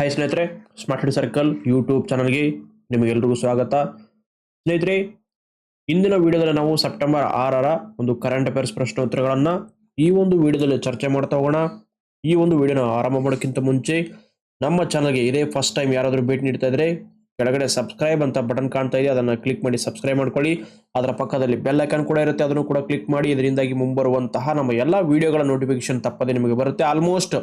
Hi ಸ್ನೇಹಿತರೆ smart circle YouTube ಚಾನಲ್ಗೆ ನಿಮಗೆಲ್ರಿಗೂ ಸ್ವಾಗತ. ಸ್ನೇಹಿತರೆ, ಇಂದಿನ ವಿಡಿಯೋದಲ್ಲಿ ನಾವು ಸೆಪ್ಟೆಂಬರ್ ಆರರ ಒಂದು ಕರೆಂಟ್ ಅಫೇರ್ಸ್ ಪ್ರಶ್ನೋತ್ತರಗಳನ್ನು ಈ ಒಂದು ವಿಡಿಯೋದಲ್ಲಿ ಚರ್ಚೆ ಮಾಡ್ತಾ ಹೋಗೋಣ. ಈ ಒಂದು ವಿಡಿಯೋನ ಆರಂಭ ಮಾಡೋಕ್ಕಿಂತ ಮುಂಚೆ ನಮ್ಮ ಚಾನಲ್ಗೆ ಇದೇ ಫಸ್ಟ್ ಟೈಮ್ ಯಾರಾದರೂ ಭೇಟಿ ನೀಡ್ತಾ ಇದ್ರೆ ಕೆಳಗಡೆ ಸಬ್ಸ್ಕ್ರೈಬ್ ಅಂತ ಬಟನ್ ಕಾಣ್ತಾ ಇದೆ, ಅದನ್ನು ಕ್ಲಿಕ್ ಮಾಡಿ ಸಬ್ಸ್ಕ್ರೈಬ್ ಮಾಡ್ಕೊಳ್ಳಿ. ಅದರ ಪಕ್ಕದಲ್ಲಿ ಬೆಲ್ ಐಕಾನ್ ಕೂಡ ಇರುತ್ತೆ, ಅದನ್ನು ಕೂಡ ಕ್ಲಿಕ್ ಮಾಡಿ. ಇದರಿಂದಾಗಿ ಮುಂಬರುವಂತಹ ನಮ್ಮ ಎಲ್ಲ ವಿಡಿಯೋಗಳ ನೋಟಿಫಿಕೇಶನ್ ತಪ್ಪದೆ ನಿಮಗೆ ಬರುತ್ತೆ. ಆಲ್ಮೋಸ್ಟ್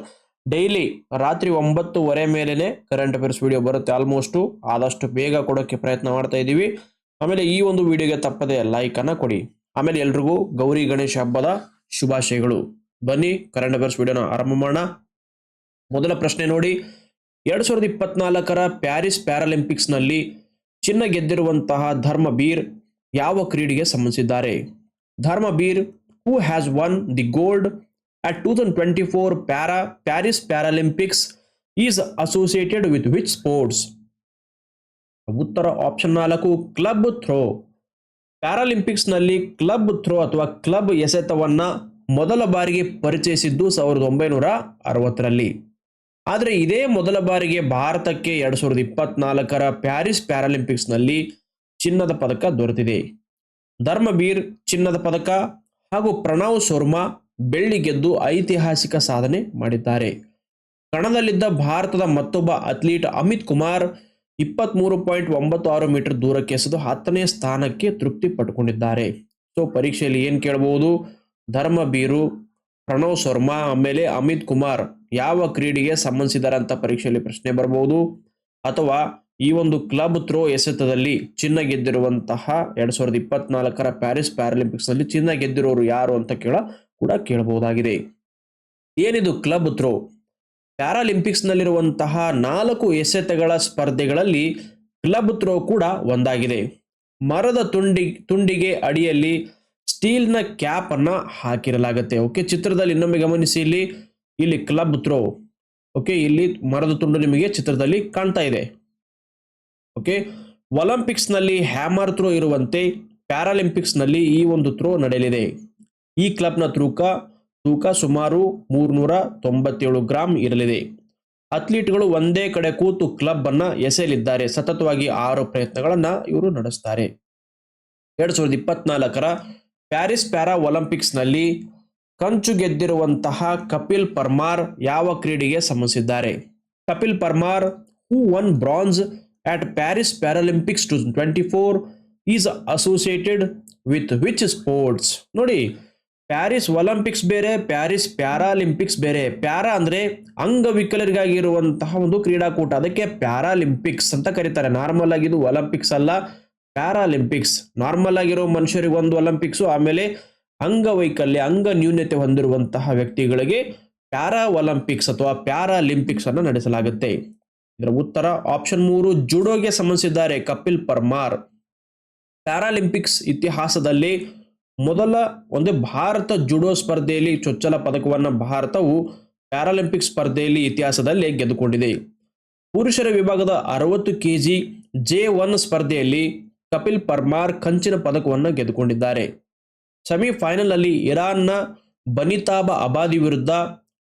ಡೈಲಿ ರಾತ್ರಿ ಒಂಬತ್ತುವರೆ ಮೇಲೆನೆ ಕರೆಂಟ್ ಅಫೇರ್ಸ್ ವಿಡಿಯೋ ಬರುತ್ತೆ. ಆಲ್ಮೋಸ್ಟ್ ಆದಷ್ಟು ಬೇಗ ಕೊಡೋಕ್ಕೆ ಪ್ರಯತ್ನ ಮಾಡ್ತಾ ಇದ್ದೀವಿ. ಆಮೇಲೆ ಈ ಒಂದು ವಿಡಿಯೋಗೆ ತಪ್ಪದೆ ಲೈಕ್ ಕೊಡಿ. ಆಮೇಲೆ ಎಲ್ರಿಗೂ ಗೌರಿ ಗಣೇಶ ಹಬ್ಬದ ಶುಭಾಶಯಗಳು. ಬನ್ನಿ ಕರೆಂಟ್ ಅಫೇರ್ಸ್ ವಿಡಿಯೋನ ಆರಂಭ ಮಾಡೋಣ. ಮೊದಲ ಪ್ರಶ್ನೆ ನೋಡಿ. ಎರಡ್ ಸಾವಿರದ ಇಪ್ಪತ್ನಾಲ್ಕರ ಪ್ಯಾರಿಸ್ ಪ್ಯಾರಾಲಿಂಪಿಕ್ಸ್ನಲ್ಲಿ ಚಿನ್ನ ಗೆದ್ದಿರುವಂತಹ ಧರ್ಮಬೀರ್ ಯಾವ ಕ್ರೀಡೆಗೆ ಸಂಬಂಧಿಸಿದ್ದಾರೆ? Dharambir who has won the gold at 2024 para, Paris Paralympics is associated with which sports? ಉತ್ತರ ಆಪ್ಷನ್ ನಾಲ್ಕು ಕ್ಲಬ್ ಥ್ರೋ ಪ್ಯಾರಾಲಿಂಪಿಕ್ಸ್ನಲ್ಲಿ ಕ್ಲಬ್ ಥ್ರೋ ಅಥವಾ ಕ್ಲಬ್ ಎಸೆತವನ್ನು ಮೊದಲ ಬಾರಿಗೆ ಪರಿಚಯಿಸಿದ್ದು ಸಾವಿರದ ಒಂಬೈನೂರ ಅರವತ್ತರಲ್ಲಿ. ಆದರೆ ಇದೇ ಮೊದಲ ಬಾರಿಗೆ ಭಾರತಕ್ಕೆ ಎರಡು ಸಾವಿರದ ಇಪ್ಪತ್ನಾಲ್ಕರ ಪ್ಯಾರಿಸ್ ಪ್ಯಾರಾಲಿಂಪಿಕ್ಸ್ನಲ್ಲಿ ಚಿನ್ನದ ಪದಕ ದೊರೆತಿದೆ. ಧರ್ಮಬೀರ್ ಚಿನ್ನದ ಪದಕ ಹಾಗೂ ಪ್ರಣವ್ ಶರ್ಮಾ ಬೆಳ್ಳಿ ಗೆದ್ದು ಐತಿಹಾಸಿಕ ಸಾಧನೆ ಮಾಡಿದ್ದಾರೆ. ಕಣದಲ್ಲಿದ್ದ ಭಾರತದ ಮತ್ತೊಬ್ಬ ಅಥ್ಲೀಟ್ ಅಮಿತ್ ಕುಮಾರ್ ಇಪ್ಪತ್ಮೂರು ಪಾಯಿಂಟ್ ಒಂಬತ್ತು ಆರು ಮೀಟರ್ ದೂರಕ್ಕೆ ಎಸೆದು ಹತ್ತನೇ ಸ್ಥಾನಕ್ಕೆ ತೃಪ್ತಿ ಪಟ್ಟುಕೊಂಡಿದ್ದಾರೆ. ಸೊ, ಪರೀಕ್ಷೆಯಲ್ಲಿ ಏನು ಕೇಳಬಹುದು ಧರ್ಮಬೀರು ಪ್ರಣವ್ ಶರ್ಮಾ, ಆಮೇಲೆ ಅಮಿತ್ ಕುಮಾರ್. ಯಾವ ಕ್ರೀಡೆಗೆ ಸಂಬಂಧಿಸಿದ್ದಾರೆ ಅಂತ ಪರೀಕ್ಷೆಯಲ್ಲಿ ಪ್ರಶ್ನೆ ಬರಬಹುದು ಅಥವಾ ಈ ಒಂದು ಕ್ಲಬ್ ಥ್ರೋ ಎಸೆತದಲ್ಲಿ ಚಿನ್ನ ಗೆದ್ದಿರುವಂತಹ ಎರಡ್ ಸಾವಿರದ ಇಪ್ಪತ್ನಾಲ್ಕರ ಪ್ಯಾರಿಸ್ ಪ್ಯಾರಾಲಿಂಪಿಕ್ಸ್ನಲ್ಲಿ ಚಿನ್ನ ಗೆದ್ದಿರೋರು ಯಾರು ಅಂತ ಕೇಳ ಕೂಡ ಕೇಳಬಹುದಾಗಿದೆ. ಏನಿದು ಕ್ಲಬ್ ಥ್ರೋ? ಪ್ಯಾರಾಲಿಂಪಿಕ್ಸ್ ನಲ್ಲಿರುವಂತಹ ನಾಲ್ಕು ಎಸೆತಗಳ ಸ್ಪರ್ಧೆಗಳಲ್ಲಿ ಕ್ಲಬ್ ಥ್ರೋ ಕೂಡ ಒಂದಾಗಿದೆ. ಮರದ ತುಂಡಿ, ತುಂಡಿಗೆ ಅಡಿಯಲ್ಲಿ ಸ್ಟೀಲ್ನ ಕ್ಯಾಪ್ ಅನ್ನ ಹಾಕಿರಲಾಗುತ್ತೆ. ಓಕೆ, ಚಿತ್ರದಲ್ಲಿ ಇನ್ನೊಮ್ಮೆ ಗಮನಿಸಿ ಇಲ್ಲಿ ಇಲ್ಲಿ ಕ್ಲಬ್ ಥ್ರೋ. ಓಕೆ, ಇಲ್ಲಿ ಮರದ ತುಂಡು ನಿಮಗೆ ಚಿತ್ರದಲ್ಲಿ ಕಾಣ್ತಾ ಇದೆ. ಓಕೆ ಒಲಿಂಪಿಕ್ಸ್ನಲ್ಲಿ ಹ್ಯಾಮರ್ ಥ್ರೋ ಇರುವಂತೆ ಪ್ಯಾರಾಲಿಂಪಿಕ್ಸ್ನಲ್ಲಿ ಈ ಒಂದು ಥ್ರೋ ನಡೆಯಲಿದೆ. ಈ ಕ್ಲಬ್ನ ತೂಕ ತೂಕ ಸುಮಾರು ಮೂರ್ನೂರ ತೊಂಬತ್ತೇಳು ಗ್ರಾಂ ಇರಲಿದೆ. ಅಥ್ಲೀಟ್ಗಳು ಒಂದೇ ಕಡೆ ಕೂತು ಕ್ಲಬ್ ಅನ್ನ ಎಸೆಯಲಿದ್ದಾರೆ. ಸತತವಾಗಿ ಆರು ಪ್ರಯತ್ನಗಳನ್ನ ಇವರು ನಡೆಸ್ತಾರೆ. ಎರಡ್ ಸಾವಿರದ ಇಪ್ಪತ್ನಾಲ್ಕರ ಪ್ಯಾರಿಸ್ ಪ್ಯಾರಾ ಒಲಿಂಪಿಕ್ಸ್ನಲ್ಲಿ ಕಂಚು ಗೆದ್ದಿರುವಂತಹ ಕಪಿಲ್ ಪರ್ಮಾರ್ ಯಾವ ಕ್ರೀಡೆಗೆ ಸಂಬಂಧಿಸಿದ್ದಾರೆ Kapil Parmar who won bronze at Paris Paralympics two twenty four is associated with which sports ನೋಡಿ ಪ್ಯಾರಿಸ್ ಒಲಿಂಪಿಕ್ಸ್ ಬೇರೆ, ಪ್ಯಾರಿಸ್ ಪ್ಯಾರಾಲಿಂಪಿಕ್ಸ್ ಬೇರೆ. ಪ್ಯಾರಾ ಅಂದ್ರೆ ಅಂಗವಿಕಲರಿಗಾಗಿರುವಂತಹ ಒಂದು ಕ್ರೀಡಾಕೂಟ. ಅದಕ್ಕೆ ಪ್ಯಾರಾಲಿಂಪಿಕ್ಸ್ ಅಂತ ಕರೀತಾರೆ. ನಾರ್ಮಲ್ ಆಗಿ ಇದು ಒಲಿಂಪಿಕ್ಸ್ ಅಲ್ಲ, ಪ್ಯಾರಾಲಿಂಪಿಕ್ಸ್. ನಾರ್ಮಲ್ ಆಗಿರೋ ಮನುಷ್ಯರಿಗೆ ಒಂದು ಒಲಿಂಪಿಕ್ಸ್, ಆಮೇಲೆ ಅಂಗವೈಕಲ್ಯ, ಅಂಗ ನ್ಯೂನ್ಯತೆ ಹೊಂದಿರುವಂತಹ ವ್ಯಕ್ತಿಗಳಿಗೆ ಪ್ಯಾರಾ ಒಲಿಂಪಿಕ್ಸ್ ಅಥವಾ ಪ್ಯಾರಾಲಿಂಪಿಕ್ಸ್ ಅನ್ನು ನಡೆಸಲಾಗುತ್ತೆ. ಇದರ ಉತ್ತರ ಆಪ್ಷನ್ ಮೂರು, ಜುಡೋಗೆ ಸಂಬಂಧಿಸಿದ್ದಾರೆ ಕಪಿಲ್ ಪರ್ಮಾರ್. ಪ್ಯಾರಾಲಿಂಪಿಕ್ಸ್ ಇತಿಹಾಸದಲ್ಲಿ ಮೊದಲ ಒಂದು ಭಾರತ ಜುಡೋ ಸ್ಪರ್ಧೆಯಲ್ಲಿ ಚೊಚ್ಚಲ ಪದಕವನ್ನು ಭಾರತವು ಪ್ಯಾರಾಲಿಂಪಿಕ್ ಸ್ಪರ್ಧೆಯಲ್ಲಿ ಇತಿಹಾಸದಲ್ಲಿ ಗೆದ್ದುಕೊಂಡಿದೆ. ಪುರುಷರ ವಿಭಾಗದ ಅರವತ್ತು ಕೆ ಜಿ ಜೆ ಒನ್ ಸ್ಪರ್ಧೆಯಲ್ಲಿ ಕಪಿಲ್ ಪರ್ಮಾರ್ ಕಂಚಿನ ಪದಕವನ್ನು ಗೆದ್ದುಕೊಂಡಿದ್ದಾರೆ. ಸೆಮಿಫೈನಲ್ ಅಲ್ಲಿ ಇರಾನ್ನ ಬನಿತಾಬ ಅಬಾದಿ ವಿರುದ್ಧ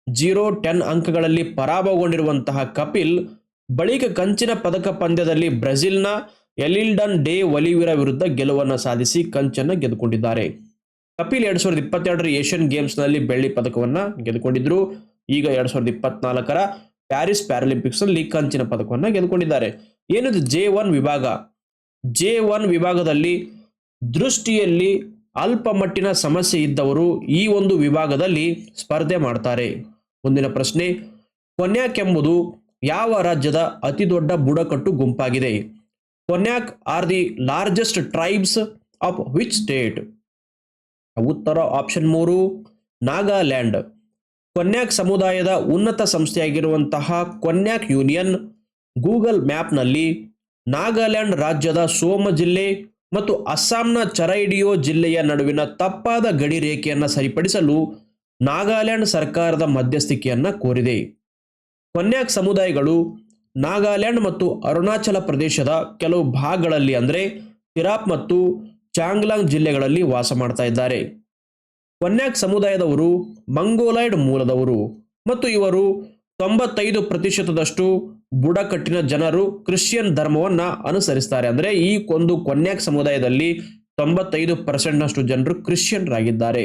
ಜೀರೋ ಟೆನ್ ಅಂಕಗಳಲ್ಲಿ ಪರಾಭವಗೊಂಡಿರುವಂತಹ ಕಪಿಲ್ ಬಳಿಕ ಕಂಚಿನ ಪದಕ ಪಂದ್ಯದಲ್ಲಿ ಬ್ರೆಜಿಲ್ನ ಎಲಿಲ್ಡನ್ ಡೇ ಒಲಿವಿರ ವಿರುದ್ಧ ಗೆಲುವನ್ನು ಸಾಧಿಸಿ ಕಂಚನ್ನು ಗೆದ್ದುಕೊಂಡಿದ್ದಾರೆ. ಕಪಿಲ್ ಎರಡ್ ಸಾವಿರದ ಇಪ್ಪತ್ತೆರಡರ ಏಷ್ಯನ್ ಗೇಮ್ಸ್ನಲ್ಲಿ ಬೆಳ್ಳಿ ಪದಕವನ್ನ ಗೆದ್ದುಕೊಂಡಿದ್ರು. ಈಗ ಎರಡ್ ಸಾವಿರದ ಇಪ್ಪತ್ನಾಲ್ಕರ ಪ್ಯಾರಿಸ್ ಪ್ಯಾರಾಲಿಂಪಿಕ್ಸ್ನಲ್ಲಿ ಕಂಚಿನ ಪದಕವನ್ನ ಗೆದ್ದುಕೊಂಡಿದ್ದಾರೆ. ಏನಿದು ಜೆ ಒನ್ ವಿಭಾಗ? ಜೆ ಒನ್ ವಿಭಾಗದಲ್ಲಿ ದೃಷ್ಟಿಯಲ್ಲಿ ಅಲ್ಪ ಮಟ್ಟಿನ ಸಮಸ್ಯೆ ಇದ್ದವರು ಈ ಒಂದು ವಿಭಾಗದಲ್ಲಿ ಸ್ಪರ್ಧೆ ಮಾಡ್ತಾರೆ. ಮುಂದಿನ ಪ್ರಶ್ನೆ, ಕೊನ್ಯಾಕ್ ಎಂಬುದು ಯಾವ ರಾಜ್ಯದ ಅತಿ ದೊಡ್ಡ ಬುಡಕಟ್ಟು ಗುಂಪಾಗಿದೆ? Konyak are the largest tribes of which state ಉತ್ತರ ಆಪ್ಷನ್ ಮೂರು, ನಾಗಾಲ್ಯಾಂಡ್. ಕೊನ್ಯಾಕ್ ಸಮುದಾಯದ ಉನ್ನತ ಸಂಸ್ಥೆಯಾಗಿರುವಂತಹ ಕೊನ್ಯಾಕ್ ಯೂನಿಯನ್ ಗೂಗಲ್ ಮ್ಯಾಪ್ನಲ್ಲಿ ನಾಗಾಲ್ಯಾಂಡ್ ರಾಜ್ಯದ ಸೋಮ ಜಿಲ್ಲೆ ಮತ್ತು ಅಸ್ಸಾಂನ ಚರೈಡಿಯೋ ಜಿಲ್ಲೆಯ ನಡುವಿನ ತಪ್ಪಾದ ಗಡಿ ರೇಖೆಯನ್ನು ಸರಿಪಡಿಸಲು ನಾಗಾಲ್ಯಾಂಡ್ ಸರ್ಕಾರದ ಮಧ್ಯಸ್ಥಿಕೆಯನ್ನು ಕೋರಿದೆ. ಕೊನ್ಯಾಕ್ ಸಮುದಾಯಗಳು ನಾಗಾಲ್ಯಾಂಡ್ ಮತ್ತು ಅರುಣಾಚಲ ಪ್ರದೇಶದ ಕೆಲವು ಭಾಗಗಳಲ್ಲಿ ಅಂದರೆ ತಿರಾಪ್ ಮತ್ತು ಚಾಂಗ್ಲಾಂಗ್ ಜಿಲ್ಲೆಗಳಲ್ಲಿ ವಾಸ ಮಾಡ್ತಾ ಇದ್ದಾರೆ. ಕೊನ್ಯಾಕ್ ಸಮುದಾಯದವರು ಮಂಗೋಲಾಯ್ಡ್ ಮೂಲದವರು ಮತ್ತು ಇವರು ತೊಂಬತ್ತೈದು ಪ್ರತಿಶತದಷ್ಟು ಬುಡಕಟ್ಟಿನ ಜನರು ಕ್ರಿಶ್ಚಿಯನ್ ಧರ್ಮವನ್ನು ಅನುಸರಿಸ್ತಾರೆ. ಅಂದರೆ ಈ ಒಂದು ಕೊನ್ಯಾಕ್ ಸಮುದಾಯದಲ್ಲಿ ತೊಂಬತ್ತೈದು ಪರ್ಸೆಂಟ್ನಷ್ಟು ಜನರು ಕ್ರಿಶ್ಚಿಯನ್ರಾಗಿದ್ದಾರೆ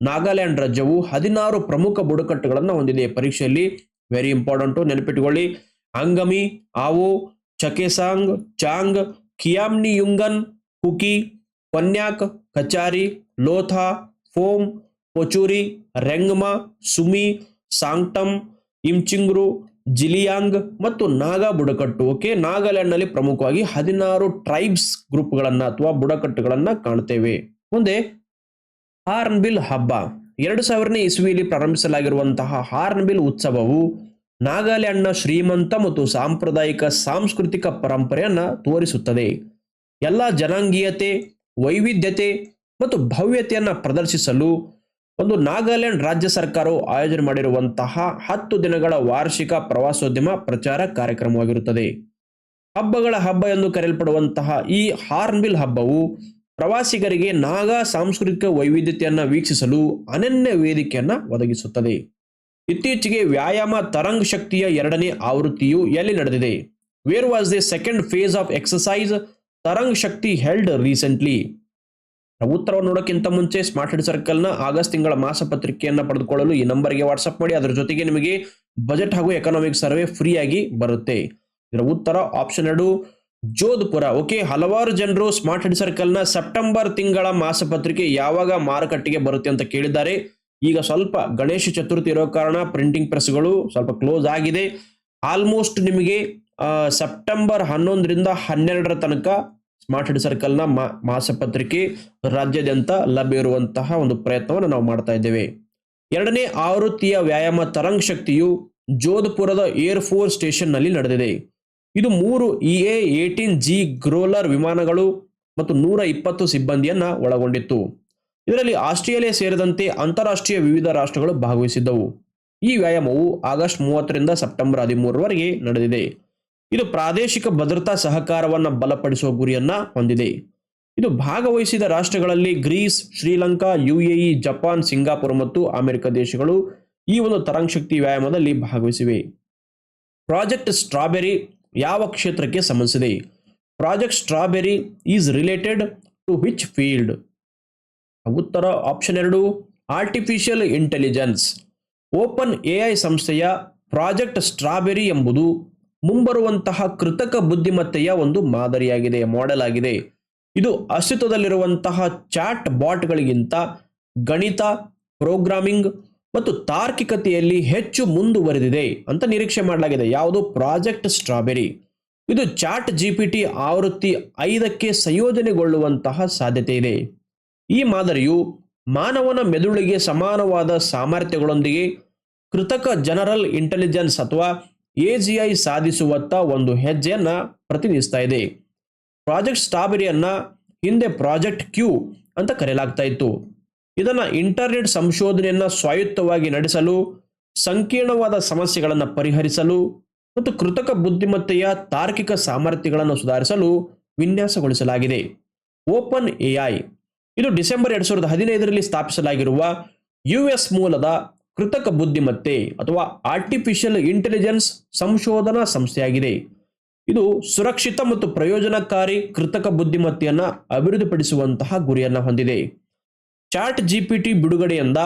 ನಾಗಾಲ್ಯಾಂಡ್ ರಾಜ್ಯವು ಹದಿನಾರು ಪ್ರಮುಖ ಬುಡಕಟ್ಟುಗಳನ್ನು ಹೊಂದಿದೆ. ಪರೀಕ್ಷೆಯಲ್ಲಿ ವೆರಿ ಇಂಪಾರ್ಟೆಂಟು ಅಂಗಮಿ, ಆವು, ಚಕೆಸಾಂಗ್, ಚಾಂಗ್ ಕಿಯಾಮ್ನಿಯುಂಗನ್ ಕುಕಿ ಕೊನ್ಯಾಕ್ ಕಚಾರಿ, ಲೋಥಾ, ಫೋಮ್, ಪೊಚೂರಿ, ರೆಂಗ್ಮಾ, ಸುಮಿ, ಸಾಂಗ್ಟಮ್, ಇಮ್ಚಿಂಗ್ರು, ಜಿಲಿಯಾಂಗ್ ಮತ್ತು ನಾಗಾ ಬುಡಕಟ್ಟು. ಓಕೆ, ನಾಗಾಲ್ಯಾಂಡ್ನಲ್ಲಿ ಪ್ರಮುಖವಾಗಿ ಹದಿನಾರು ಟ್ರೈಬ್ಸ್ ಗ್ರೂಪ್ಗಳನ್ನು ಅಥವಾ ಬುಡಕಟ್ಟುಗಳನ್ನು ಕಾಣ್ತೇವೆ. ಮುಂದೆ, ಹಾರ್ನ್ಬಿಲ್ ಹಬ್ಬ. ಎರಡು ಸಾವಿರನೇ ಇಸ್ವಿಯಲ್ಲಿ ಪ್ರಾರಂಭಿಸಲಾಗಿರುವಂತಹ ಹಾರ್ನ್ಬಿಲ್ ಉತ್ಸವವು ನಾಗಾಲ್ಯಾಂಡ್ನ ಶ್ರೀಮಂತ ಮತ್ತು ಸಾಂಪ್ರದಾಯಿಕ ಸಾಂಸ್ಕೃತಿಕ ಪರಂಪರೆಯನ್ನು ತೋರಿಸುತ್ತದೆ. ಎಲ್ಲ ಜನಾಂಗೀಯತೆ, ವೈವಿಧ್ಯತೆ ಮತ್ತು ಭವ್ಯತೆಯನ್ನು ಪ್ರದರ್ಶಿಸಲು ಒಂದು ನಾಗಾಲ್ಯಾಂಡ್ ರಾಜ್ಯ ಸರ್ಕಾರವು ಆಯೋಜನೆ ಮಾಡಿರುವಂತಹ ಹತ್ತು ದಿನಗಳ ವಾರ್ಷಿಕ ಪ್ರವಾಸೋದ್ಯಮ ಪ್ರಚಾರ ಕಾರ್ಯಕ್ರಮವಾಗಿರುತ್ತದೆ. ಹಬ್ಬಗಳ ಹಬ್ಬ ಎಂದು ಕರೆಯಲ್ಪಡುವಂತಹ ಈ ಹಾರ್ನ್ಬಿಲ್ ಹಬ್ಬವು ಪ್ರವಾಸಿಗರಿಗೆ ನಾಗಾ ಸಾಂಸ್ಕೃತಿಕ ವೈವಿಧ್ಯತೆಯನ್ನು ವೀಕ್ಷಿಸಲು ಅನನ್ಯ ವೇದಿಕೆಯನ್ನು ಒದಗಿಸುತ್ತದೆ. ಇತ್ತೀಚೆಗೆ ವ್ಯಾಯಾಮ ತರಂಗ್ ಶಕ್ತಿಯ ಎರಡನೇ ಆವೃತ್ತಿಯು ಎಲ್ಲಿ ನಡೆದಿದೆ? Where was the second phase of exercise Tarang Shakti held recently ಉತ್ತರವನ್ನು ನೋಡೋಕ್ಕಿಂತ ಮುಂಚೆ ಸ್ಮಾರ್ಟ್ ಹೆಡ್ ಸರ್ಕಲ್ನ ಆಗಸ್ಟ್ ತಿಂಗಳ ಮಾಸಪತ್ರಿಕೆಯನ್ನು ಪಡೆದುಕೊಳ್ಳಲು ಈ ನಂಬರ್ಗೆ ವಾಟ್ಸಪ್ ಮಾಡಿ. ಅದರ ಜೊತೆಗೆ ನಿಮಗೆ ಬಜೆಟ್ ಹಾಗೂ ಎಕನಾಮಿಕ್ ಸರ್ವೆ ಫ್ರೀಯಾಗಿ ಬರುತ್ತೆ. ಇದರ ಉತ್ತರ ಆಪ್ಷನ್ ಎರಡು, ಜೋಧ್ಪುರ. ಓಕೆ ಹಲವಾರು ಜನರು ಸ್ಮಾರ್ಟ್ ಹೆಡ್ ಸರ್ಕಲ್ನ ಸೆಪ್ಟೆಂಬರ್ ತಿಂಗಳ ಮಾಸಪತ್ರಿಕೆ ಯಾವಾಗ ಮಾರುಕಟ್ಟೆಗೆ ಬರುತ್ತೆ ಅಂತ ಕೇಳಿದ್ದಾರೆ. ಈಗ ಸ್ವಲ್ಪ ಗಣೇಶ ಚತುರ್ಥಿ ಇರೋ ಕಾರಣ ಪ್ರಿಂಟಿಂಗ್ ಪ್ರೆಸ್ಗಳು ಸ್ವಲ್ಪ ಕ್ಲೋಸ್ ಆಗಿದೆ. ಆಲ್ಮೋಸ್ಟ್ ನಿಮಗೆ ಸೆಪ್ಟೆಂಬರ್ ಹನ್ನೊಂದರಿಂದ ಹನ್ನೆರಡರ ತನಕ ಸ್ಮಾರ್ಟ್ ಹೆಡ್ ಸರ್ಕಲ್ನ ಮಾಸಪತ್ರಿಕೆ ರಾಜ್ಯಾದ್ಯಂತ ಲಭ್ಯ ಇರುವಂತಹ ಒಂದು ಪ್ರಯತ್ನವನ್ನು ನಾವು ಮಾಡ್ತಾ ಇದ್ದೇವೆ. ಎರಡನೇ ಆವೃತ್ತಿಯ ವ್ಯಾಯಾಮ ತರಂಗ್ ಶಕ್ತಿಯು ಜೋಧ್ಪುರದ ಏರ್ ಫೋರ್ಸ್ ಸ್ಟೇಷನ್ನಲ್ಲಿ ನಡೆದಿದೆ. ಇದು ಮೂರು E A eighteen G growler ವಿಮಾನಗಳು ಮತ್ತು ನೂರ ಇಪ್ಪತ್ತು ಸಿಬ್ಬಂದಿಯನ್ನ ಒಳಗೊಂಡಿತ್ತು. ಇದರಲ್ಲಿ ಆಸ್ಟ್ರೇಲಿಯಾ ಸೇರಿದಂತೆ ಅಂತಾರಾಷ್ಟ್ರೀಯ ವಿವಿಧ ರಾಷ್ಟ್ರಗಳು ಭಾಗವಹಿಸಿದ್ದವು. ಈ ವ್ಯಾಯಾಮವು ಆಗಸ್ಟ್ ಮೂವತ್ತರಿಂದ ಸೆಪ್ಟೆಂಬರ್ ಹದಿಮೂರರವರೆಗೆ ನಡೆದಿದೆ. ಇದು ಪ್ರಾದೇಶಿಕ ಭದ್ರತಾ ಸಹಕಾರವನ್ನು ಬಲಪಡಿಸುವ ಗುರಿಯನ್ನ ಹೊಂದಿದೆ. ಇದು ಭಾಗವಹಿಸಿದ ರಾಷ್ಟ್ರಗಳಲ್ಲಿ Greece, Sri Lanka, UAE, Japan, Singapore ಮತ್ತು ಅಮೆರಿಕ ದೇಶಗಳು ಈ ಒಂದು ತರಂಗಶಕ್ತಿ ವ್ಯಾಯಾಮದಲ್ಲಿ ಭಾಗವಹಿಸಿವೆ. ಪ್ರಾಜೆಕ್ಟ್ ಸ್ಟ್ರಾಬೆರಿ ಯಾವ ಕ್ಷೇತ್ರಕ್ಕೆ ಸಂಬಂಧಿಸಿದೆ? Project strawberry is related to which field? ಉತ್ತರ ಆಪ್ಷನ್ ಎರಡು ಆರ್ಟಿಫಿಷಿಯಲ್ ಇಂಟೆಲಿಜೆನ್ಸ್ ಓಪನ್ ಎಐ ಸಂಸ್ಥೆಯ ಪ್ರಾಜೆಕ್ಟ್ ಸ್ಟ್ರಾಬೆರಿ ಎಂಬುದು ಮುಂಬರುವಂತಹ ಕೃತಕ ಬುದ್ಧಿಮತ್ತೆಯ ಒಂದು ಮಾದರಿಯಾಗಿದೆ ಮಾಡೆಲ್ ಆಗಿದೆ. ಇದು ಅಸ್ತಿತ್ವದಲ್ಲಿರುವಂತಹ ಚಾಟ್ ಬಾಟ್ಗಳಿಗಿಂತ ಗಣಿತ ಪ್ರೋಗ್ರಾಮಿಂಗ್ ಮತ್ತು ತಾರ್ಕಿಕತೆಯಲ್ಲಿ ಹೆಚ್ಚು ಮುಂದುವರೆದಿದೆ ಅಂತ ನಿರೀಕ್ಷೆ ಮಾಡಲಾಗಿದೆ. ಯಾವುದು? ಪ್ರಾಜೆಕ್ಟ್ ಸ್ಟ್ರಾಬೆರಿ ಇದು ಚಾಟ್ ಜಿ ಪಿ ಟಿ ಆವೃತ್ತಿ ಐದಕ್ಕೆ ಸಂಯೋಜನೆಗೊಳ್ಳುವಂತಹ ಸಾಧ್ಯತೆ ಇದೆ. ಈ ಮಾದರಿಯು ಮಾನವನ ಮೆದುಳಿಗೆ ಸಮಾನವಾದ ಸಾಮರ್ಥ್ಯಗಳೊಂದಿಗೆ ಕೃತಕ ಜನರಲ್ ಇಂಟೆಲಿಜೆನ್ಸ್ ಅಥವಾ ಎಜಿಐ ಸಾಧಿಸುವತ್ತ ಒಂದು ಹೆಜ್ಜೆಯನ್ನು ಪ್ರತಿನಿಧಿಸ್ತಾ ಇದೆ. ಪ್ರಾಜೆಕ್ಟ್ ಸ್ಟ್ರಾಬೆರಿಯನ್ನ ಹಿಂದೆ ಪ್ರಾಜೆಕ್ಟ್ ಕ್ಯೂ ಅಂತ ಕರೆಯಲಾಗ್ತಾ ಇತ್ತು. ಇದನ್ನು ಇಂಟರ್ನೆಟ್ ಸಂಶೋಧನೆಯನ್ನು ಸ್ವಾಯತ್ತವಾಗಿ ನಡೆಸಲು, ಸಂಕೀರ್ಣವಾದ ಸಮಸ್ಯೆಗಳನ್ನು ಪರಿಹರಿಸಲು ಮತ್ತು ಕೃತಕ ಬುದ್ಧಿಮತ್ತೆಯ ತಾರ್ಕಿಕ ಸಾಮರ್ಥ್ಯಗಳನ್ನು ಸುಧಾರಿಸಲು ವಿನ್ಯಾಸಗೊಳಿಸಲಾಗಿದೆ. ಓಪನ್ ಎಐ ಇದು ಡಿಸೆಂಬರ್ ಎರಡ್ ಸಾವಿರದ ಹದಿನೈದರಲ್ಲಿ ಸ್ಥಾಪಿಸಲಾಗಿರುವ ಯು ಎಸ್ ಮೂಲದ ಕೃತಕ ಬುದ್ಧಿಮತ್ತೆ ಅಥವಾ ಆರ್ಟಿಫಿಷಿಯಲ್ ಇಂಟೆಲಿಜೆನ್ಸ್ ಸಂಶೋಧನಾ ಸಂಸ್ಥೆಯಾಗಿದೆ. ಇದು ಸುರಕ್ಷಿತ ಮತ್ತು ಪ್ರಯೋಜನಕಾರಿ ಕೃತಕ ಬುದ್ಧಿಮತ್ತೆಯನ್ನು ಅಭಿವೃದ್ಧಿಪಡಿಸುವಂತಹ ಗುರಿಯನ್ನು ಹೊಂದಿದೆ. ಚಾಟ್ ಜಿಪಿಟಿ ಬಿಡುಗಡೆಯಿಂದ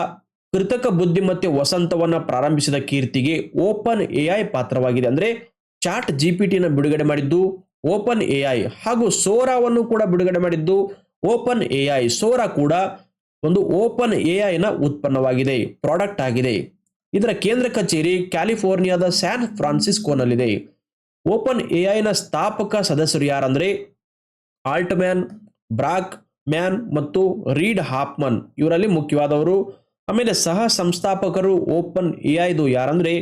ಕೃತಕ ಬುದ್ಧಿಮತ್ತೆ ವಸಂತವನ್ನು ಪ್ರಾರಂಭಿಸಿದ ಕೀರ್ತಿಗೆ ಓಪನ್ ಎಐ ಪಾತ್ರವಾಗಿದೆ. ಅಂದರೆ ಚಾಟ್ ಜಿಪಿಟಿನ ಬಿಡುಗಡೆ ಮಾಡಿದ್ದು ಓಪನ್ ಎಐ ಹಾಗೂ ಸೋರಾವನ್ನು ಕೂಡ ಬಿಡುಗಡೆ ಮಾಡಿದ್ದು ಓಪನ್ ಎಐ ಸೋರಾ ಕೂಡ ಒಂದು ಓಪನ್ನ ಉತ್ಪನ್ನವಾಗಿದೆ, ಪ್ರಾಡಕ್ಟ್ ಆಗಿದೆ. ಇದರ ಕೇಂದ್ರ ಕಚೇರಿ ಕ್ಯಾಲಿಫೋರ್ನಿಯಾದ ಸ್ಯಾನ್ ಫ್ರಾನ್ಸಿಸ್ಕೋನಲ್ಲಿದೆ. ಓಪನ್ನ ಸ್ಥಾಪಕ ಸದಸ್ಯರು ಯಾರಂದ್ರೆ ಆಲ್ಟ್ಮ್ಯಾನ್, ಬ್ರಾಕ್ ಮ್ಯಾನ್ ಮತ್ತು ರೀಡ್ ಹಾಪ್ಮನ್. ಇವರಲ್ಲಿ ಮುಖ್ಯವಾದವರು. ಆಮೇಲೆ ಸಹ ಸಂಸ್ಥಾಪಕರು ಓಪನ್ ಎಐದು ಯಾರಂದ್ರೆ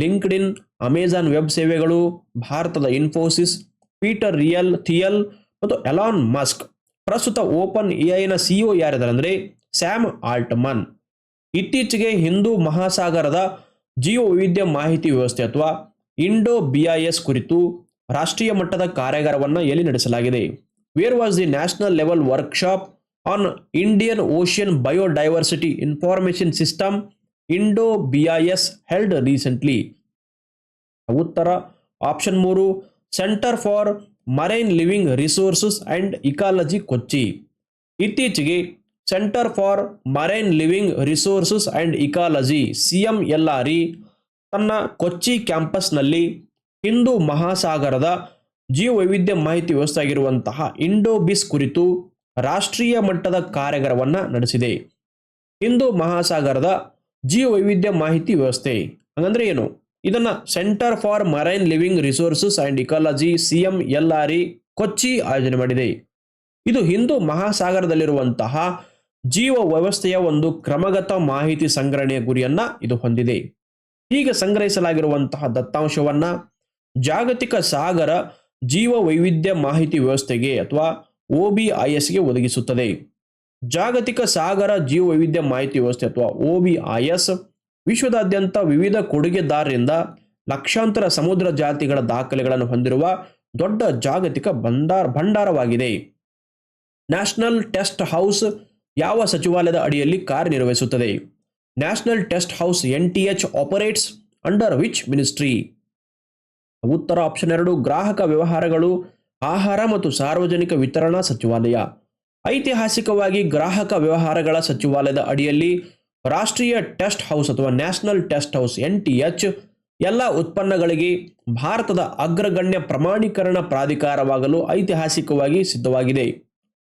ಲಿಂಕ್ಡ್ ಇನ್ ಅಮೆಜಾನ್ ವೆಬ್ ಸೇವೆಗಳು, ಭಾರತದ ಇನ್ಫೋಸಿಸ್, ಪೀಟರ್ ರಿಯಲ್ ಥಿಯಲ್ ಮತ್ತು ಎಲಾನ್ ಮಸ್ಕ್. ಪ್ರಸ್ತುತ ಓಪನ್ ಎಐನ ಸಿಇಒ ಯಾರಿದ್ದಾರೆ ಅಂದರೆ ಸ್ಯಾಮ್ ಆಲ್ಟ್ಮನ್. ಇತ್ತೀಚೆಗೆ ಹಿಂದೂ ಮಹಾಸಾಗರದ ಜಿಯೋ ವೈವಿಧ್ಯ ಮಾಹಿತಿ ವ್ಯವಸ್ಥೆ ಅಥವಾ ಇಂಡೋ ಬಿಐಎಸ್ ಕುರಿತು ರಾಷ್ಟ್ರೀಯ ಮಟ್ಟದ ಕಾರ್ಯಾಗಾರವನ್ನು ಎಲ್ಲಿ ನಡೆಸಲಾಗಿದೆ? Where was the national level workshop on Indian ocean biodiversity information system Indo BIS held recently ಉತ್ತರ ಆಪ್ಷನ್ ಮೂರು centre for marine living resources and ecology Kochi. ಇತ್ತೀಚೆಗೆ centre for marine living resources and ecology C M ಯಲ್ಲಾರಿ ತನ್ನ ಕೊಚ್ಚಿ ಕ್ಯಾಂಪಸ್ನಲ್ಲಿ ಹಿಂದೂ ಮಹಾಸಾಗರದ ಜೀವವೈವಿಧ್ಯ ಮಾಹಿತಿ ವ್ಯವಸ್ಥೆ ಆಗಿರುವಂತಹ ಇಂಡೋಬಿಸ್ ಕುರಿತು ರಾಷ್ಟ್ರೀಯ ಮಟ್ಟದ ಕಾರ್ಯಾಗಾರವನ್ನು ನಡೆಸಿದೆ. ಹಿಂದೂ ಮಹಾಸಾಗರದ ಜೀವವೈವಿಧ್ಯ ಮಾಹಿತಿ ವ್ಯವಸ್ಥೆ. ಹಂಗಂದ್ರೆ ಏನು? ಇದನ್ನ centre for marine living resources and ecology CM LRE Kochi ಆಯೋಜನೆ ಮಾಡಿದೆ. ಇದು ಹಿಂದೂ ಮಹಾಸಾಗರದಲ್ಲಿರುವಂತಹ ಜೀವ ವ್ಯವಸ್ಥೆಯ ಒಂದು ಕ್ರಮಗತ ಮಾಹಿತಿ ಸಂಗ್ರಹಣೆಯ ಗುರಿಯನ್ನ ಇದು ಹೊಂದಿದೆ. ಹೀಗೆ ಸಂಗ್ರಹಿಸಲಾಗಿರುವಂತಹ ದತ್ತಾಂಶವನ್ನ ಜಾಗತಿಕ ಸಾಗರ ಜೀವ ವೈವಿಧ್ಯ ಮಾಹಿತಿ ವ್ಯವಸ್ಥೆಗೆ ಅಥವಾ ಒಬಿಐಎಸ್ಗೆ ಒದಗಿಸುತ್ತದೆ. ಜಾಗತಿಕ ಸಾಗರ ಜೀವ ವೈವಿಧ್ಯ ಮಾಹಿತಿ ವ್ಯವಸ್ಥೆ ಅಥವಾ ಒಬಿಐಎಸ್ ವಿಶ್ವದಾದ್ಯಂತ ವಿವಿಧ ಕೊಡುಗೆದಾರರಿಂದ ಲಕ್ಷಾಂತರ ಸಮುದ್ರ ಜಾತಿಗಳ ದಾಖಲೆಗಳನ್ನು ಹೊಂದಿರುವ ದೊಡ್ಡ ಜಾಗತಿಕ ಭಂಡಾರ ಭಂಡಾರವಾಗಿದೆ. ನ್ಯಾಷನಲ್ ಟೆಸ್ಟ್ ಹೌಸ್ ಯಾವ ಸಚಿವಾಲಯದ ಅಡಿಯಲ್ಲಿ ಕಾರ್ಯನಿರ್ವಹಿಸುತ್ತದೆ? National test house N T H operates under which ministry? ಉತ್ತರ ಆಪ್ಷನ್ ಎರಡು, ಗ್ರಾಹಕ ವ್ಯವಹಾರಗಳು, ಆಹಾರ ಮತ್ತು ಸಾರ್ವಜನಿಕ ವಿತರಣಾ ಸಚಿವಾಲಯ. ಐತಿಹಾಸಿಕವಾಗಿ ಗ್ರಾಹಕ ವ್ಯವಹಾರಗಳ ಸಚಿವಾಲಯದ ಅಡಿಯಲ್ಲಿ ರಾಷ್ಟ್ರೀಯ ಟೆಸ್ಟ್ ಹೌಸ್ ಅಥವಾ national test house N T H ಎಲ್ಲ ಉತ್ಪನ್ನಗಳಿಗೆ ಭಾರತದ ಅಗ್ರಗಣ್ಯ ಪ್ರಮಾಣೀಕರಣ ಪ್ರಾಧಿಕಾರವಾಗಲು ಐತಿಹಾಸಿಕವಾಗಿ ಸಿದ್ಧವಾಗಿದೆ.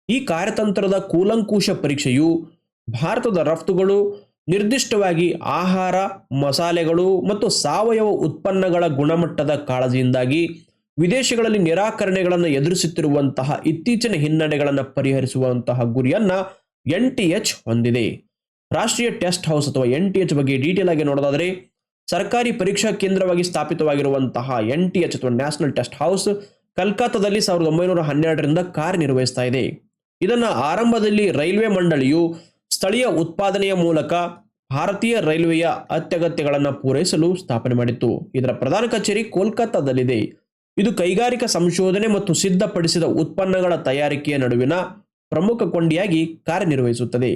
ಈ ಕಾರ್ಯತಂತ್ರದ ಕೂಲಂಕುಷ ಪರೀಕ್ಷೆಯು ಭಾರತದ ರಫ್ತುಗಳು, ನಿರ್ದಿಷ್ಟವಾಗಿ ಆಹಾರ, ಮಸಾಲೆಗಳು ಮತ್ತು ಸಾವಯವ ಉತ್ಪನ್ನಗಳ ಗುಣಮಟ್ಟದ ಕಾಳಜಿಯಿಂದಾಗಿ ವಿದೇಶಗಳಲ್ಲಿ ನಿರಾಕರಣೆಗಳನ್ನು ಎದುರಿಸುತ್ತಿರುವಂತಹ ಇತ್ತೀಚಿನ ಹಿನ್ನಡೆಗಳನ್ನು ಪರಿಹರಿಸುವಂತಹ ಗುರಿಯನ್ನು ಎನ್ ಟಿ ಎಚ್ ಹೊಂದಿದೆ. ರಾಷ್ಟ್ರೀಯ ಟೆಸ್ಟ್ ಹೌಸ್ ಅಥವಾ ಎನ್ ಟಿ ಎಚ್ ಬಗ್ಗೆ ಡೀಟೇಲ್ ಆಗಿ ನೋಡೋದಾದರೆ, ಸರ್ಕಾರಿ ಪರೀಕ್ಷಾ ಕೇಂದ್ರವಾಗಿ ಸ್ಥಾಪಿತವಾಗಿರುವಂತಹ ಎನ್ ಟಿ ಎಚ್ ಅಥವಾ ನ್ಯಾಷನಲ್ ಟೆಸ್ಟ್ ಹೌಸ್ ಕಲ್ಕತ್ತಾದಲ್ಲಿ ಸಾವಿರದ ಒಂಬೈನೂರ ಹನ್ನೆರಡರಿಂದ ಕಾರ್ಯನಿರ್ವಹಿಸ್ತಾ ಇದೆ. ಇದನ್ನು ಆರಂಭದಲ್ಲಿ ರೈಲ್ವೆ ಮಂಡಳಿಯು ಸ್ಥಳೀಯ ಉತ್ಪಾದನೆಯ ಮೂಲಕ ಭಾರತೀಯ ರೈಲ್ವೆಯ ಅತ್ಯಗತ್ಯಗಳನ್ನು ಪೂರೈಸಲು ಸ್ಥಾಪನೆ ಮಾಡಿತ್ತು. ಇದರ ಪ್ರಧಾನ ಕಚೇರಿ ಕೋಲ್ಕತ್ತಾದಲ್ಲಿದೆ. ಇದು ಕೈಗಾರಿಕಾ ಸಂಶೋಧನೆ ಮತ್ತು ಸಿದ್ಧಪಡಿಸಿದ ಉತ್ಪನ್ನಗಳ ತಯಾರಿಕೆಯ ನಡುವಿನ ಪ್ರಮುಖ ಕೊಂಡಿಯಾಗಿ ಕಾರ್ಯನಿರ್ವಹಿಸುತ್ತದೆ.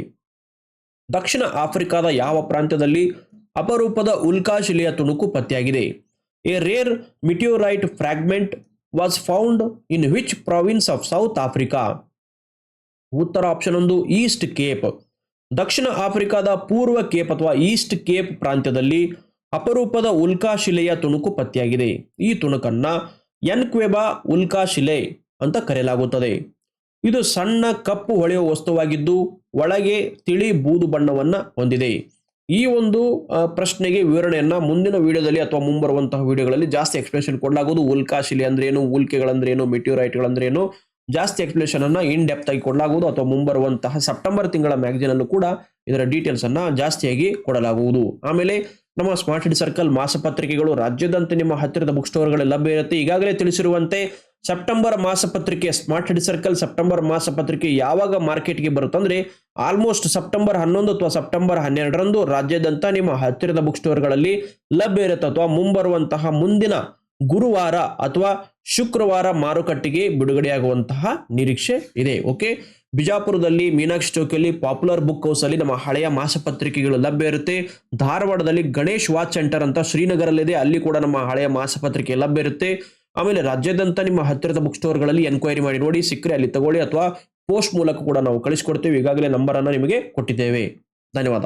ದಕ್ಷಿಣ ಆಫ್ರಿಕಾದ ಯಾವ ಪ್ರಾಂತ್ಯದಲ್ಲಿ ಅಪರೂಪದ ಉಲ್ಕಾಶಿಲೆಯ ತುಣುಕು ಪತ್ತೆಯಾಗಿದೆ? A rare meteorite fragment was found in which province of South Africa? ಉತ್ತರ ಆಪ್ಷನ್ ಒಂದು, ಈಸ್ಟ್ ಕೇಪ್. ದಕ್ಷಿಣ ಆಫ್ರಿಕಾದ ಪೂರ್ವ ಕೇಪ್ ಅಥವಾ ಈಸ್ಟ್ ಕೇಪ್ ಪ್ರಾಂತ್ಯದಲ್ಲಿ ಅಪರೂಪದ ಉಲ್ಕಾಶಿಲೆಯ ತುಣುಕು ಪತ್ತೆಯಾಗಿದೆ. ಈ ತುಣುಕನ್ನ ಎನ್ಕ್ವೆಬಾ ಉಲ್ಕಾಶಿಲೆ ಅಂತ ಕರೆಯಲಾಗುತ್ತದೆ. ಇದು ಸಣ್ಣ ಕಪ್ಪು ಹೊಳೆಯುವ ವಸ್ತುವಾಗಿದ್ದು ಒಳಗೆ ತಿಳಿ ಬೂದು ಬಣ್ಣವನ್ನ ಹೊಂದಿದೆ. ಈ ಒಂದು ಪ್ರಶ್ನೆಗೆ ವಿವರಣೆಯನ್ನು ಮುಂದಿನ ವಿಡಿಯೋದಲ್ಲಿ ಅಥವಾ ಮುಂಬರುವಂತಹ ವಿಡಿಯೋಗಳಲ್ಲಿ ಜಾಸ್ತಿ ಎಕ್ಸ್ಪ್ಲೇಷನ್ ಕೊಡಲಾಗುವುದು. ಉಲ್ಕಾಶಿಲೆ ಅಂದ್ರೆ ಏನು ಉಲ್ಕೆಗಳಂದ್ರೆ ಏನು ಮೆಟ್ಯೂರೈಟ್ಗಳಂದ್ರೆ ಏನು ಜಾಸ್ತಿ ಎಕ್ಸ್ಪ್ಲೇಷನ್ ಅನ್ನ ಇನ್ ಡೆಪ್ತ್ ಆಗಿ ಕೊಡಲಾಗುವುದು ಅಥವಾ ಮುಂಬರುವಂತಹ ಸೆಪ್ಟೆಂಬರ್ ತಿಂಗಳ ಮ್ಯಾಗಜಿನ್ ಅಲ್ಲೂ ಕೂಡ ಇದರ ಡೀಟೇಲ್ಸ್ ಅನ್ನ ಜಾಸ್ತಿಯಾಗಿ ಕೊಡಲಾಗುವುದು. ಆಮೇಲೆ ನಮ್ಮ ಸ್ಮಾರ್ಟ್ ಹಿಡ್ ಸರ್ಕಲ್ ಮಾಸಪತ್ರಿಕೆಗಳು ರಾಜ್ಯದಂತೆ ನಿಮ್ಮ ಹತ್ತಿರದ ಬುಕ್ ಸ್ಟೋರ್ಗಳಲ್ಲಿ ಲಭ್ಯ ಇರುತ್ತೆ. ಈಗಾಗಲೇ ತಿಳಿಸಿರುವಂತೆ ಸೆಪ್ಟೆಂಬರ್ ಮಾಸಪತ್ರಿಕೆ ಸ್ಮಾರ್ಟ್ ಹೆಡ್ ಸರ್ಕಲ್ ಸೆಪ್ಟೆಂಬರ್ ಮಾಸಪತ್ರಿಕೆ ಯಾವಾಗ ಮಾರ್ಕೆಟ್ಗೆ ಬರುತ್ತಂದ್ರೆ ಆಲ್ಮೋಸ್ಟ್ ಸೆಪ್ಟೆಂಬರ್ ಹನ್ನೊಂದು ಅಥವಾ ಸೆಪ್ಟೆಂಬರ್ ಹನ್ನೆರಡರಂದು ರಾಜ್ಯದಂತ ನಿಮ್ಮ ಹತ್ತಿರದ ಬುಕ್ ಸ್ಟೋರ್ಗಳಲ್ಲಿ ಲಭ್ಯ ಇರುತ್ತೆ ಅಥವಾ ಮುಂಬರುವಂತಹ ಮುಂದಿನ ಗುರುವಾರ ಅಥವಾ ಶುಕ್ರವಾರ ಮಾರುಕಟ್ಟೆಗೆ ಬಿಡುಗಡೆಯಾಗುವಂತಹ ನಿರೀಕ್ಷೆ ಇದೆ. ಓಕೆ ಬಿಜಾಪುರದಲ್ಲಿ, ಮೀನಾಕ್ಷಿ ಚೌಕಿಯಲ್ಲಿ ಪಾಪ್ಯುಲರ್ ಬುಕ್ ಹೌಸ್ ಅಲ್ಲಿ ನಮ್ಮ ಹಳೆಯ ಮಾಸಪತ್ರಿಕೆಗಳು ಲಭ್ಯ ಇರುತ್ತೆ. ಧಾರವಾಡದಲ್ಲಿ ಗಣೇಶ್ ವಾಚ್ ಸೆಂಟರ್ ಅಂತ ಶ್ರೀನಗರಲ್ಲಿದೆ. ಅಲ್ಲಿ ಕೂಡ ನಮ್ಮ ಹಳೆಯ ಮಾಸಪತ್ರಿಕೆ ಲಭ್ಯ ಇರುತ್ತೆ. ಆಮೇಲೆ ರಾಜ್ಯದಂತ ನಿಮ್ಮ ಹತ್ತಿರದ ಬುಕ್ ಸ್ಟೋರ್ಗಳಲ್ಲಿ ಎನ್ಕ್ವೈರಿ ಮಾಡಿ ನೋಡಿ, ಸಿಕ್ಕರೆ ಅಲ್ಲಿ ತಗೊಳ್ಳಿ ಅಥವಾ ಪೋಸ್ಟ್ ಮೂಲಕ ಕೂಡ ನಾವು ಕಳಿಸ್ಕೊಡ್ತೀವಿ. ಈಗಾಗಲೇ ನಂಬರನ್ನು ನಿಮಗೆ ಕೊಟ್ಟಿದ್ದೇವೆ. ಧನ್ಯವಾದ.